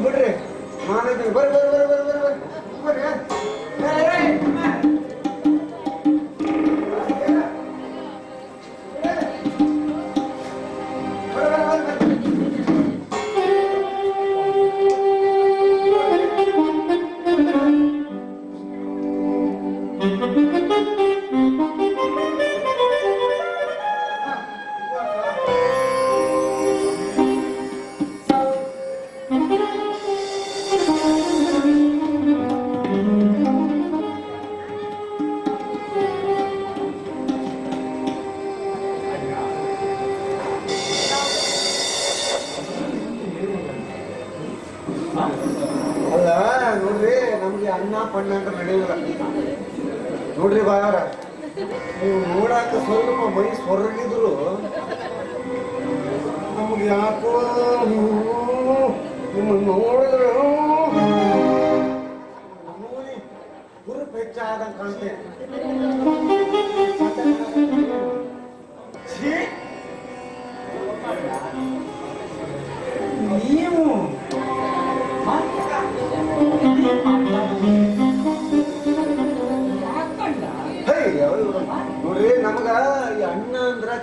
ಬಿಡ್ರಿ ಅಲ್ಲ, ನೋಡ್ರಿ, ನಮ್ಗೆ ಅನ್ನ ಪಣ್ಣ ಅಂತ ನಡೆಯಲ್ಲ ನೋಡ್ರಿ ಬಾರ ನೀವು ನೋಡಾಕ ಸ್ವಲ್ಪ ಮೈ ಸ್ವರ್ಗಿದ್ರು, ನಮ್ಗೆ ಯಾಕೋ ನಿಮ್ಮ ನೋಡಿದ್ರು. ಹುರುಪ್ ಹೆಚ್ಚಾದಂಗೆ ಕಾಣ್ತೇನೆ ನೀವು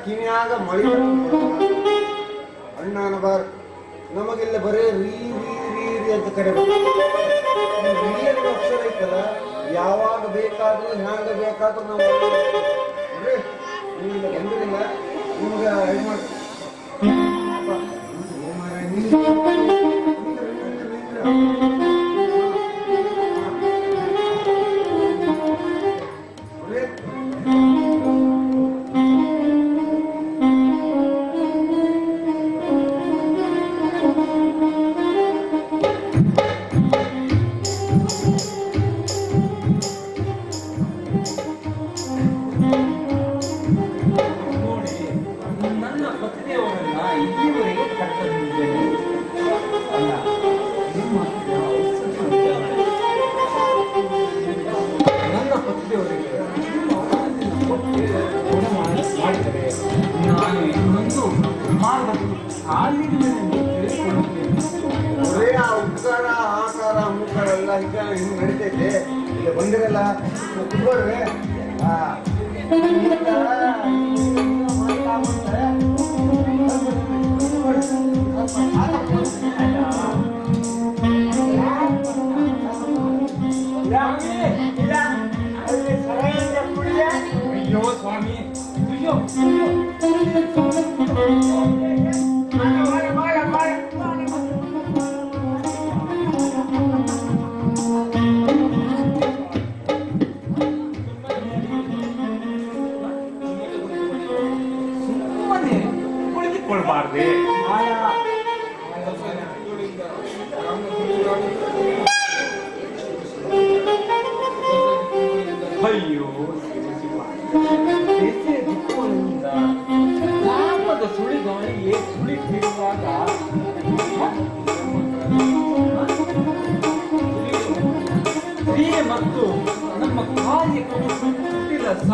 ಕಿವಿಯಾಗ ಮಳಿ ಅಣ್ಣ ಅನ್ನಬಾರ ನಮಗೆಲ್ಲ ಬರೀ ರೀ ರೀ ರೀ ರೀ ಅಂತ ಕರಿಬೇಕು ಅಕ್ಷರ ಐತಲ್ಲ ಯಾವಾಗ ಬೇಕಾದ್ರೂ ಹ್ಯಾಂಗ ಬೇಕಾದ್ರೂ ನಾವು ಅಂದ್ರೆ ಬಂದಿರಲಿಲ್ಲ ನಿಮ್ಗೆ ಇದು ಮಾಡ್ತೀವಿ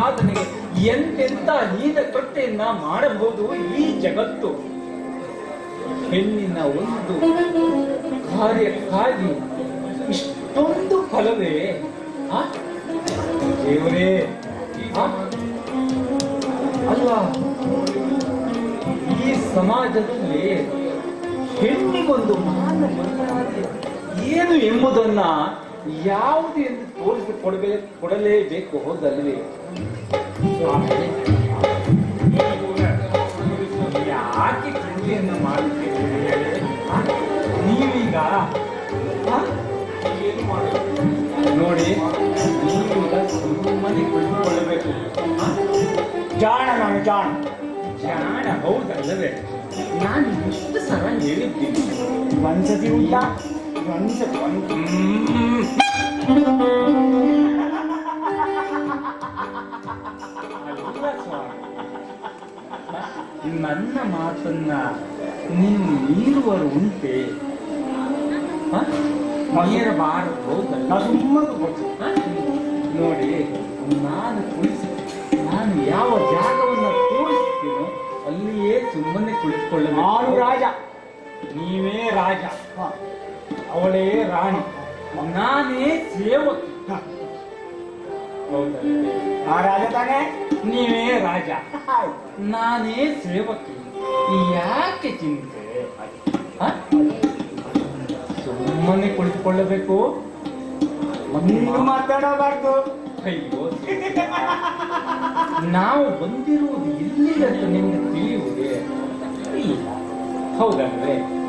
ನಾಥನಿಗೆ ಎಂತೆಂತ ಹೀನ ತೊಟ್ಟೆಯನ್ನ ಮಾಡಬಹುದು ಈ ಜಗತ್ತು? ಹೆಣ್ಣಿನ ಒಂದು ಕಾರ್ಯಕ್ಕಾಗಿ ಇಷ್ಟೊಂದು ಫಲವೇ? ದೇವರೇ ಅಲ್ಲ, ಈ ಸಮಾಜದಲ್ಲಿ ಹೆಣ್ಣಿಗೊಂದು ಮಾನ ಏನು ಎಂಬುದನ್ನ ಯಾವುದು ಎಂದು ತೋರಿಸಿ ಕೊಡಬೇ, ಕೊಡಲೇಬೇಕು ಹೋದಲ್ಲಿ ಯಾಕೆ ಕೃತಿಯನ್ನು ಮಾಡುತ್ತೇವೆ ನೀವೀಗ ಮಾಡಬೇಕು ನೋಡಿ ನೀವೀಗ ಸುಮ್ಮನೆ ಕುಳಿತುಕೊಳ್ಳಬೇಕು. ಜಾಣ ನಾನು, ಜಾಣ. ಜಾಣ ಹೌದಲ್ಲವೇ? ನಾನು ಇಷ್ಟು ಸಲ ಹೇಳಿದ್ದೀನಿ. ಒಂದ್ಸತಿ ಉಂಟಾ ನನ್ನ ಮಾತನ್ನ ನೀವು ಮೀರುವರು ಉಂಟೆ? ಮೀರಬಾರದು ಸುಮ್ಮನೆ? ನೋಡಿ ನಾನು ಕುಳಿಸಿ ನಾನು ಯಾವ ಜಾಗವನ್ನು ತೋರಿಸ್ತೀನೋ ಅಲ್ಲಿಯೇ ಸುಮ್ಮನೆ ನಾನು ಆರು ರಾಜ ನೀವೇ ರಾಜ. ಅವಳೇ ರಾಣಿ. ನಾನೇ ಸೇವಕಿ. ಆ ರಾಜ ತಾನೇ? ನೀವೇ ರಾಜ. ನಾನೇ ಸೇವಕಿ. ಯಾಕೆ ಚಿಂತೆ? ಸುಮ್ಮನೆ ಕುಳಿತುಕೊಳ್ಳಬೇಕು. ಮಾತಾಡಬಾರ್ದು. ಅಯ್ಯೋ ನಾವು ಬಂದಿರುವುದು ಎಲ್ಲಿಗಂತ ನಿಮ್ಗೆ ತಿಳಿಯುವುದೇ? ಇಲ್ಲ. ಹೌದಲ್ವೇ?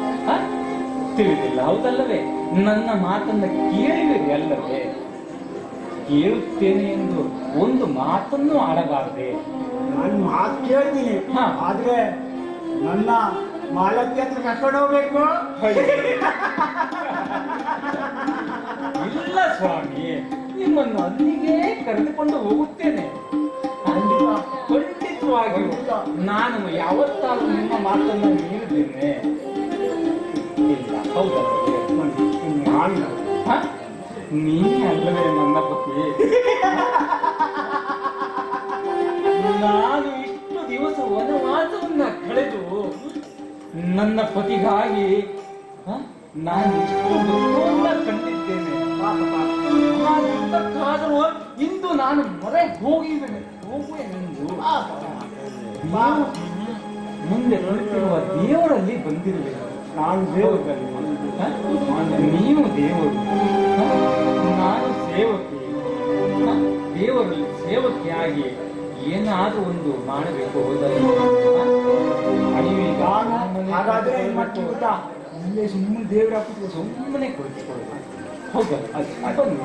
ತಿಳಿದಿಲ್ಲ ಹೌದಲ್ಲವೇ? ನನ್ನ ಮಾತನ್ನ ಕೇಳಿದಿರಿ ಅಲ್ಲವೇ? ಕೇಳುತ್ತೇನೆ ಎಂದು ಒಂದು ಮಾತನ್ನು ಆಡಬಾರದೆ. ನಾನು ಮಾತು ಕೇಳ್ತೀನಿ. ಹ. ಆದ್ರೆ ನನ್ನ ಮಾಲತಿ ಹತ್ರ ಕರ್ಕೊಂಡು ಹೋಗ್ಬೇಕು? ಇಲ್ಲ ಸ್ವಾಮಿ ನಿಮ್ಮನ್ನು ಅಲ್ಲಿಗೆ ಕರೆದುಕೊಂಡು ಹೋಗುತ್ತೇನೆ. ಖಂಡಿತ. ಖಂಡಿತವಾಗಿಯೂ ನಾನು ಯಾವತ್ತಾದ್ರೂ ನಿಮ್ಮ ಮಾತನ್ನು ಮೀರಿದ್ದೇನೆ ಇಲ್ಲ ಹೌದಲ್ಲವೇ ನಾನು? ನೀನೇ ಅಲ್ಲವೇ ನನ್ನ ಪತಿ ನಾನು ಇಷ್ಟು ದಿವಸ ವನವಾಸವನ್ನ ಕಳೆದು ನನ್ನ ಪತಿಗಾಗಿ ನಾನು ಇಷ್ಟು ದುಃಖವನ್ನ ಕಂಡಿದ್ದೇನೆ. ದುಃಖಕ್ಕಾದರೂ ಇಂದು ನಾನು ಮೊರೆ ಹೋಗಿದ್ದೇನೆ. ಹೋಗುವೆನೆಂದು ಪಾಪ. ನೀವು ಮುಂದೆ ನೋಡುತ್ತಿರುವ ದೇವರಲ್ಲಿ ಬಂದಿರುವೆ. ನಾನು ದೇವರಲ್ಲಿ? ನೀವು ದೇವರು? ನಾನು ಸೇವಕಿ. ದೇವರು ದೇವರಲ್ಲಿ ಸೇವಕಿಯಾಗಿ ಏನಾದ್ರೂ ಒಂದು ಮಾಡಬೇಕು ಹೋದರೆ. ಹಾಗಾದ್ರೆ ಏನ್ ಮಾಡ್ತೀನಿ ಗೊತ್ತಾ? ಇಲ್ಲೇ ಸುಮ್ಮನೆ ದೇವರ ಸುಮ್ಮನೆ ಕುಳಿತುಕೊಳ್ಳ ಹೌದಾ ಅದು ಯಾವ್ದು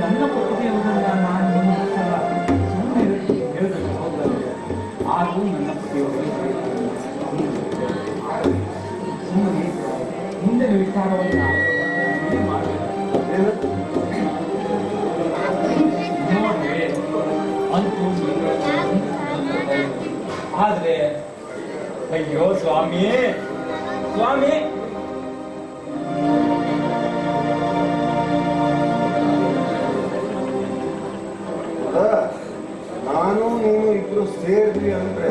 ನನ್ನ ಪತಿಗೆ ಎಂಬುದನ್ನ ನಾನು ನಿಮ್ಮ ಸಲ ಸುಮ್ಮನೆ ಹೇಳಬೇಕು ಹೌದಲ್ವೇ ಆದರೂ ನನ್ನ ಪತಿಯವರು ಸುಮ್ಮನೆ ಮುಂದೆ ವಿಚಾರವನ್ನ ಆದ್ರೆ ಅಯ್ಯೋ ಸ್ವಾಮಿ ಸ್ವಾಮಿ ಸೇರಿದ್ವಿ ಅಂದ್ರೆ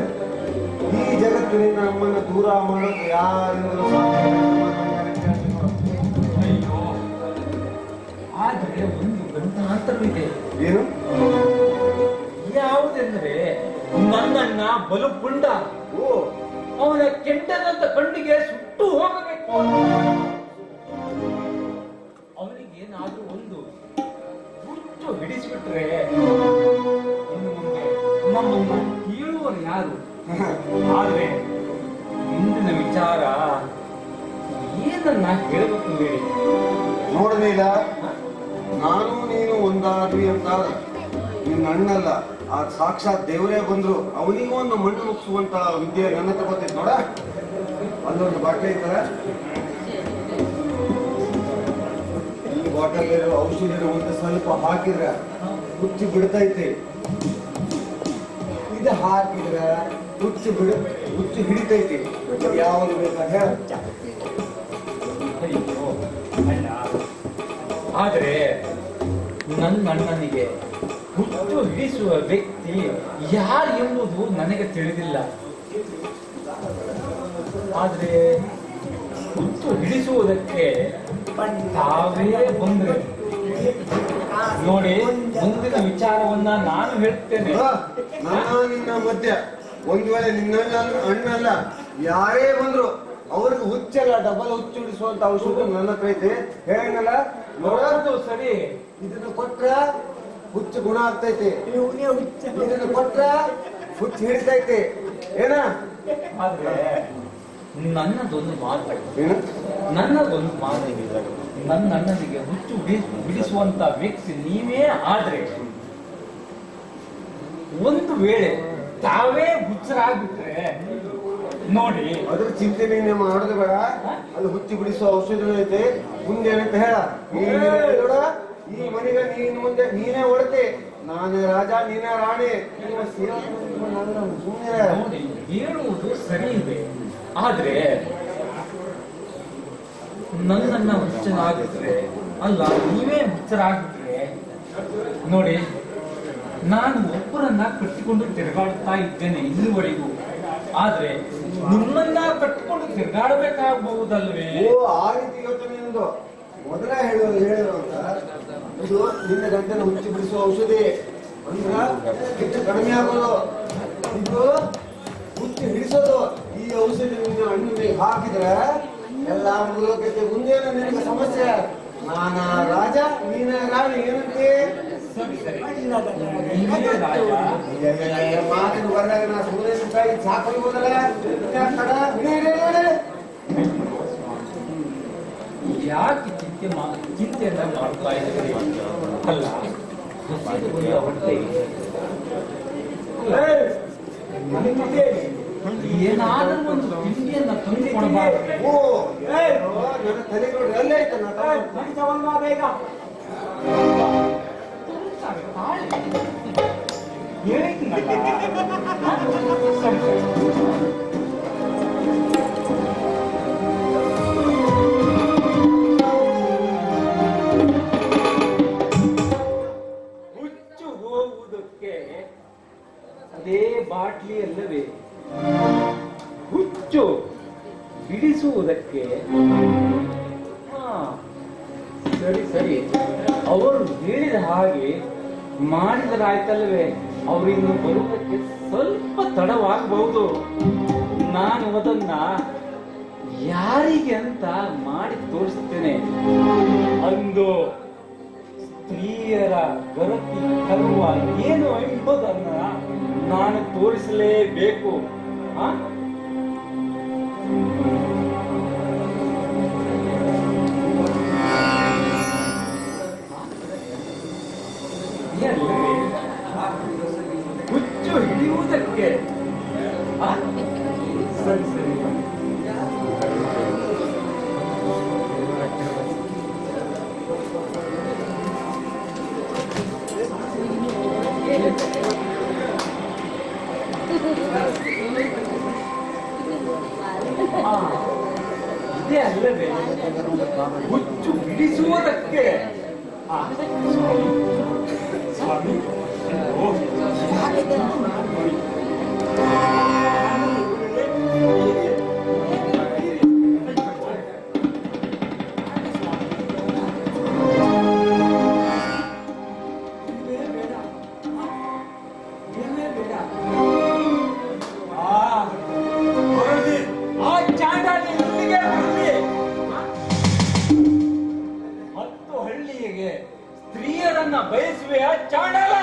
ಈ ಜಗತ್ತಿನಿಂದ ನಮ್ಮನ್ನ ದೂರ ಮಾಡೋದು ಯಾರಿಂದಲೂ. ಅಯ್ಯೋ. ಆದ್ರೆ ಒಂದು ಗಂಟಾಂತರವಿದೆ ಏನು? ಯಾವುದೆಂದ್ರೆ ನನ್ನನ್ನ ಬಲು ಪುಂಡ ಓ. ಅವನ ಕೆಂಡದಂತ ಕಣ್ಣಿಗೆ ಸುಟ್ಟು ಹೋಗಬೇಕು ಅವನಿಗೆ ಏನಾದ್ರೂ ಒಂದು ಹುಟ್ಟು ಹಿಡಿಸಿಬಿಟ್ರೆ ಆದ್ರೆ ಇಂದಿನ ವಿಚಾರ ಏನನ್ನ ಹೇಳಬೇಕು ಹೇಳಿ? ನೋಡಲಿಲ್ಲ ನಾನು ನೀನು ಒಂದಾದ್ವಿ ಅಂತ ನಿನ್ನ ಅಣ್ಣಲ್ಲ, ಆ ಸಾಕ್ಷಾತ್ ದೇವರೇ ಬಂದ್ರು. ಅವನಿಗೂ ಒಂದು ಮಣ್ಣು ಮುಗಿಸುವಂತ ವಿದ್ಯೆ ನನ್ನ ತಗೋತಿದ್ ನೋಡ. ಅಲ್ಲೊಂದು ಬಾಟ್ಲಿ ಐತಲ್ಲ? ಈ ಬಾಟಲ್ ಇರೋ ಔಷಧಿ ಒಂದು ಸ್ವಲ್ಪ ಹಾಕಿದ್ರೆ ಹುಚ್ಚಿ ಬಿಡ್ತೈತೆ. ಇದು ಹಾಕಿದ್ರೆ ಹುಚ್ಚು ಬಿಡ ಹುಚ್ಚು ಹಿಡಿತೈತಿ. ಯಾವಾಗ ಬೇಕಾದ ಆದರೆ ನನ್ನ ಅಣ್ಣನಿಗೆ ಹುಟ್ಟು ಹಿಡಿಸುವ ವ್ಯಕ್ತಿ ಯಾರು ಎಂಬುದು ನನಗೆ ತಿಳಿದಿಲ್ಲ. ಆದರೆ ಹುಚ್ಚು ಹಿಡಿಸುವುದಕ್ಕೆ ತಾವೇ ಬಂದ್ರೆ. ನೋಡಿ ಮುಂದಿನ ವಿಚಾರವನ್ನ ನಾನು ಹೇಳ್ತೇನೆ. ಮಧ್ಯ. ಒಂದ್ ವೇಳೆ ನಿನ್ನ ಅಣ್ಣ- ಅಣ್ಣಲ್ಲ ಯಾರೇ ಬಂದ್ರು ಅವ್ರಿಗೆ ಹುಚ್ಚಲ್ಲ ಡಬಲ್ ಹುಚ್ಚು ಹಿಡಿಸುವಂತ ಔಷಧ ನನ್ನ ಹತ್ರ ಐತೆ ಹೇಳಂಗಲ್ಲ ನೋಡ ನೋಡೋದು ಸರಿ. ಇದನ್ನ ಕೊಟ್ರ ಹುಚ್ಚು ಗುಣ ಆಗ್ತೈತೆ. ಇದನ್ನ ಕೊಟ್ರ ಹುಚ್ಚು ಹಿಡಿತೈತೆ. ಏನ? ಆದ್ರೆ ನನ್ನದೊಂದು ಮಾತು ಏನು? ನನ್ನದೊಂದು ಮಾತು ನನ್ನ ಅಣ್ಣನಿಗೆ ಹುಚ್ಚು ಬಿಡಿ- ಬಿಡಿಸುವಂತ ವ್ಯಕ್ತಿ ನೀವೇ ಆದ್ರೆ ಒಂದು ವೇಳೆ ತಾವೇ ಹುಚ್ಚರಾಗ್ಬಿಟ್ರೆ ನೋಡಿ. ಅದ್ರ ಚಿಂತೆ ನೀನು ಮಾಡೋದು ಬೇಡ. ಅಲ್ಲಿ ಹುಚ್ಚಿ ಬಿಡಿಸೋ ಔಷಧ ಐತೆ. ಮುಂದೆ ಏನಂತ ಹೇಳ ನೋಡ ಈ ಮನೆಗ ನೀನ್ ಮುಂದೆ ನೀನೇ ಹೊಡ್ತೆ ನಾನೇ ರಾಜ ನೀನೇ ರಾಣಿ. ಸುಮ್ಮನೆ ಹೇಳುವುದು ಸರಿ ಇದೆ. ಆದ್ರೆ ನನ್ನನ್ನ ಹುಚ್ಚನಾಗಿದ್ರೆ ಅಲ್ಲ ನೀವೇ ಹುಚ್ಚರಾಗಿದ್ರೆ ನೋಡಿ. ನಾನು ಒಬ್ಬರನ್ನ ಕಟ್ಟಿಕೊಂಡು ತಿರುಗಾಡುತ್ತಾ ಇದ್ದೇನೆ ಇಲ್ಲಿವರೆಗೂ. ಆದ್ರೆ ನಿಮ್ಮನ್ನ ಕಟ್ಟಿಕೊಂಡು ತಿರುಗಾಡಬೇಕಾಗಬಹುದಲ್ವೇ? ಓ, ಆ ರೀತಿ ಯೋಚನೆ ಎಂದು ಮೊದಲ ಹೇಳೋ ಹೇಳಿರುವಂತ ಇದು ನಿನ್ನ ಗಂಟನ ಹುಚ್ಚಿ ಬಿಡಿಸುವ ಔಷಧಿ ಅಂದ್ರ ಹೆಚ್ಚು ಕಡಿಮೆ ಆಗೋದು. ಇದು ಹುಚ್ಚಿ ಹಿಡಿಸೋದು. ಈ ಔಷಧಿ ನಿನ್ನ ಹಣ್ಣಿಗೆ ಹಾಕಿದ್ರೆ ಎಲ್ಲ ಮುಗಿದೋಗೈತೆ ಮುಂದೇನು ನಿನಗೆ ಸಮಸ್ಯೆ. ನಾನಾ ರಾಜ, ನೀನ ರಾಣಿ, ಏನಂತೆ? ಮಾತಿನ ಬರದಾಗ ನಾ ಸೂರ್ಯ ಹಿಡಿ ಹಿಡಿ ಯಾಕೆ ಚಿಂತೆ ಚಿಂತೆಯನ್ನ ಮಾಡ್ತಾ ಇದ್ದೀರಿ ಅಲ್ಲ ಹೊಟ್ಟೆ ಏನಾದ್ರೂ ಒಂದು ತಿಂಡಿಯನ್ನ ತಂದುಕೊಡಬಾರದು ಓ ನನ್ನ ತಲೆ ನೋಡ್ರಿ ಅಲ್ಲೇ ಐತೆ ನಾ ಹುಚ್ಚು ಹೋಗುವುದಕ್ಕೆ ಅದೇ ಬಾಟ್ಲಿ ಅಲ್ಲವೇ? ಹುಚ್ಚು ಬಿಡಿಸುವುದಕ್ಕೆ ಸರಿ ಸರಿ. ಅವರು ಹೇಳಿದ ಹಾಗೆ ಮಾಡಿದರಾಯ್ತಲ್ವೇ ಅವರಿನ್ನು ಬರುವುದಕ್ಕೆ ಸ್ವಲ್ಪ ತಡವಾಗಬಹುದು. ನಾನು ಅದನ್ನ ಯಾರಿಗೆ ಅಂತ ಮಾಡಿ ತೋರಿಸ್ತೇನೆ. ಅಂದು ಸ್ತ್ರೀಯರ ಗರತಿ ಕರುವ ಏನು ಎಂಬುದನ್ನ ನಾನು ತೋರಿಸಲೇಬೇಕು. ಆ? ಇದೇ ಅಲ್ಲವೇ ಹುಚ್ಚು ಬಿಡಿಸುವುದಕ್ಕೆ ಆ, ಸ್ವಾಮಿ ಸ್ತ್ರೀಯರನ್ನ ಬಯಸುವೆಯ ಚಾಣಲ್ಲ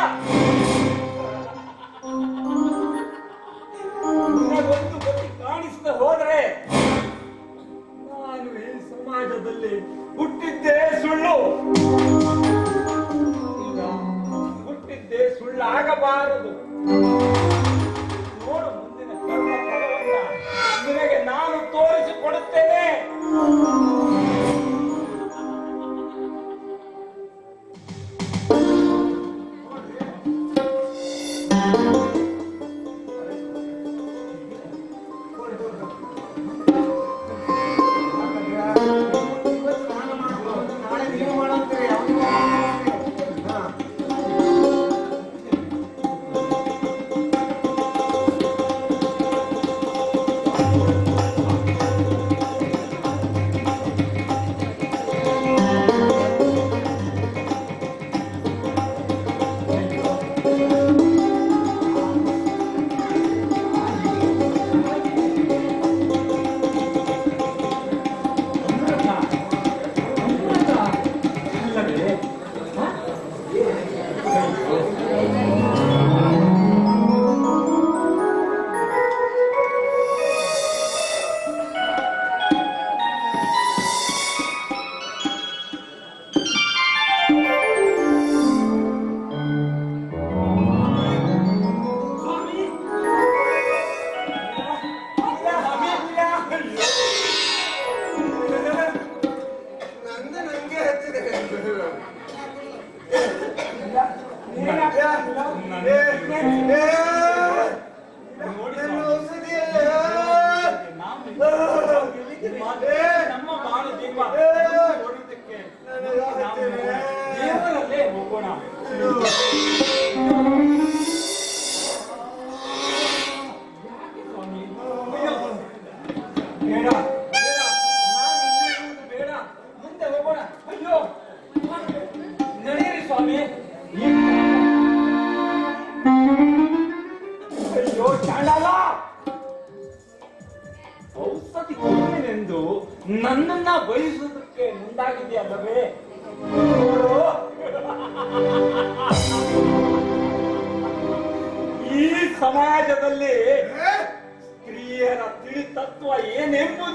ね。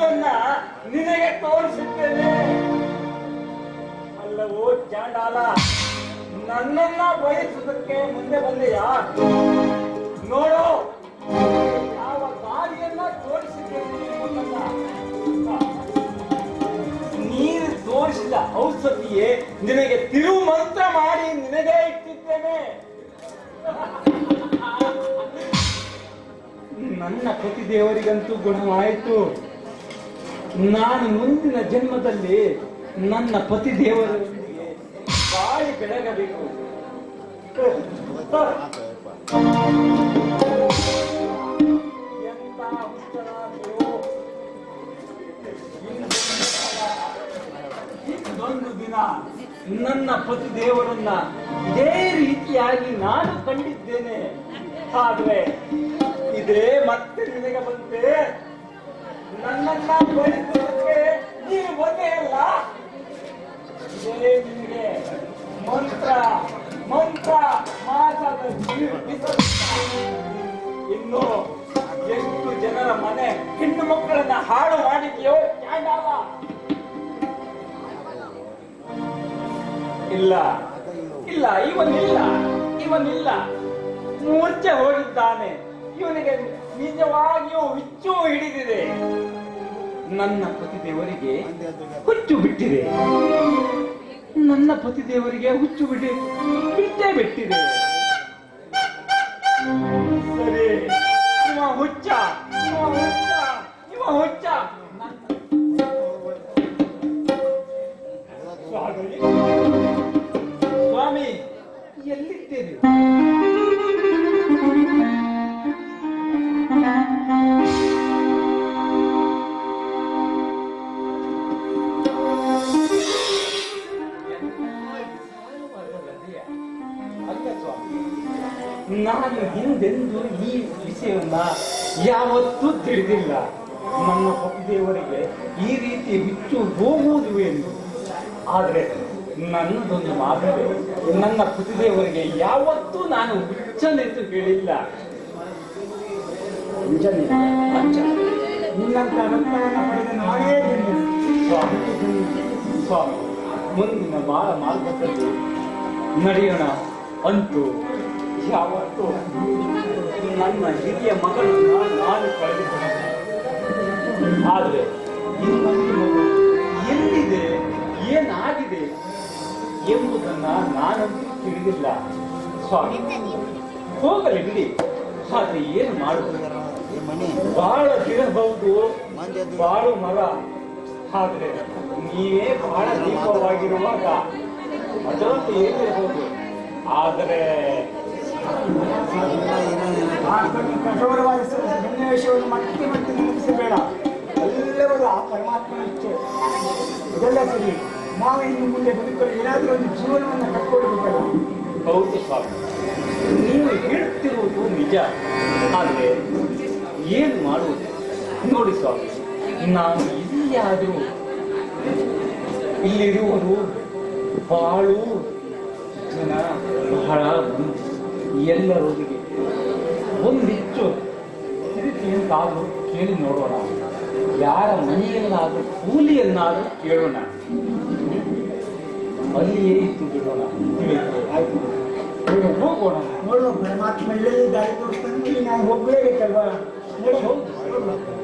ಏನೆಂಬುದನ್ನ ನಿನಗೆ ತೋರಿಸುತ್ತೇನೆ. ಅಲ್ಲವೋ ಚಾಂಡಾಲ, ನನ್ನನ್ನ ಬಯಸುವುದಕ್ಕೆ ಮುಂದೆ ಬಂದೆಯಾ? ನೋಡು, ಯಾವ ದಾರಿಯನ್ನ ತೋರಿಸಿದ್ದೇನೆ. ನೀನು ತೋರಿಸಿದ ಔಷಧಿಯೇ ನಿನಗೆ ತಿರುಮಂತ್ರ ಮಾಡಿ ನಿನಗೆ ಇಟ್ಟಿದ್ದೇನೆ. ನನ್ನ ಪತಿ ದೇವರಿಗಂತೂ ಗುಣವಾಯಿತು. ನಾನು ಮುಂದಿನ ಜನ್ಮದಲ್ಲಿ ನನ್ನ ಪತಿ ದೇವರೊಂದಿಗೆ ಬಾಳಿ ಬೆಳಗಬೇಕು ಹುಚ್ಚನಾದ್ರು. ಇನ್ನೊಂದು ದಿನ ನನ್ನ ಪತಿ ದೇವರನ್ನ ಇದೇ ರೀತಿಯಾಗಿ ನಾನು ಕಂಡಿದ್ದೇನೆ ಆದ್ರೆ ಇದೇ ಮತ್ತೆ ನಿನಗೆ ಬಂತೆ ನನ್ನನ್ನ ಬಯಸುವುದಕ್ಕೆ ನೀವು ಬಂದೇ ಅಲ್ಲ? ನಿಮಗೆ ಮಂತ್ರ ಮಂತ್ರ ಮಾತಾದ ಇನ್ನು ಎಷ್ಟು ಜನರ ಮನೆ ಹೆಣ್ಣು ಮಕ್ಕಳನ್ನ ಹಾಳು ಮಾಡಿದ್ಯೋ? ಚಾಂಡಾಲ ಇಲ್ಲ. ಇಲ್ಲ, ಇವನಿಲ್ಲ. ಇವನಿಲ್ಲ. ಮೂರ್ಛೆ ಹೋಗಿದ್ದಾನೆ. ಇವನಿಗೆ ನಿಜವಾಗಿಯೂ ಹುಚ್ಚು ಹಿಡಿದಿದೆ. ನನ್ನ ಪತಿ ದೇವರಿಗೆ ಹುಚ್ಚು ಬಿಟ್ಟಿದೆ. ನನ್ನ ಪತಿ ದೇವರಿಗೆ ಹುಚ್ಚು ಬಿಡಿ ಬಿಟ್ಟೇ ಬಿಟ್ಟಿದೆ. ನಾನು ಹಿಂದೆಂದು ಈ ವಿಷಯವನ್ನ ಯಾವತ್ತೂ ತಿಳಿದಿಲ್ಲ. ನನ್ನ ಪತಿದೇವರಿಗೆ ಈ ರೀತಿ ಬಿಚ್ಚು ಹೋಗುವುದು ಎಂದು. ಆದರೆ ನನ್ನದೊಂದು ಮಾತಿದೆ ನನ್ನ ಪತಿದೇವರಿಗೆ ಯಾವತ್ತೂ ನಾನು ಹುಚ್ಚನೆಂದು ಹೇಳಿಲ್ಲ. ನಿನ್ನಂತ ನಾನೇ ಸ್ವಾಮಿ. ಸ್ವಾಮಿ ಮುಂದಿನ ಬಾಳ ಮಾರ್ಗದಲ್ಲಿ ನಡೆಯೋಣ ಅಂತೂ. ಯಾವತ್ತೂ ನನ್ನ ಹಿರಿಯ ಮಗಳನ್ನು ನಾನು ಕಳೆದುಕೊಂಡೆ ಆದರೆ ಎಲ್ಲಿದೆ, ಏನಾಗಿದೆ ಎಂಬುದನ್ನು ನಾನಂತೂ ತಿಳಿದಿಲ್ಲ. ಸ್ವಾಮಿ, ಹೋಗಲಿ ಬಿಡಿ. ಆದರೆ ಏನು ಮಾಡುವುದು ಬಹಳ ದಿನಬಹುದು ಬಾಳು ಮರ. ಆದರೆ ನೀವೇ ಬಹಳ ದೀಪವಾಗಿರುವಾಗ ಅದರಂತೆ ಏನಿರಬಹುದು? ಆದರೆ ಕಠೋರವಾದ ಸನ್ನಿವೇಶವನ್ನು ಮತ್ತೆ ಮತ್ತೆ ನೆನಪಿಸಬೇಡ ಎಲ್ಲವೂ ಆ ಪರಮಾತ್ಮನ ಇಚ್ಛೆ ಇದೆಲ್ಲ ಸರಿ ನಾವು ಇನ್ನು ಮುಂದೆ ಬದುಕಲು ಏನಾದರೂ ಒಂದು ಜೀವನವನ್ನು ಕಟ್ಕೊಳ್ಬೇಕಲ್ಲ ಹೌದು ಸ್ವಾಮಿ. ನೀವು ಹೇಳುತ್ತಿರುವುದು ನಿಜ. ಆದರೆ ಏನು ಮಾಡುವುದು? ನೋಡಿ ಸ್ವಾಮಿ, ನಾನು ಇಲ್ಲಿಯಾದರೂ ಇಲ್ಲಿರುವುದು ಬಾಳು ಜನ ಬಹಳ. ಎಲ್ಲರೊಂದಿಗೆ. ಒಂದಿಷ್ಟು ರೀತಿಯಂತಾದರೂ ಕೇಳಿ ನೋಡೋಣ. ಯಾರ ಮನೆಯಲ್ಲಾದರೂ ಕೂಲಿಯನ್ನಾದರೂ ಕೇಳೋಣ. ಅಲ್ಲಿಯೇ ಇತ್ತು ಬಿಡೋಣ. ಆಯ್ತು. ಹೋಗೋಣ. ನೋಡೋಣ ಪರಮಾತ್ಮ ಹೇಳಿ ದಾರಿ ತೋರಿಸ್ತಾನೆ. ನಾವು ಹೋಗ್ಲೇಬೇಕಲ್ವಾ? ನೋಡಿ. ಹೌದು.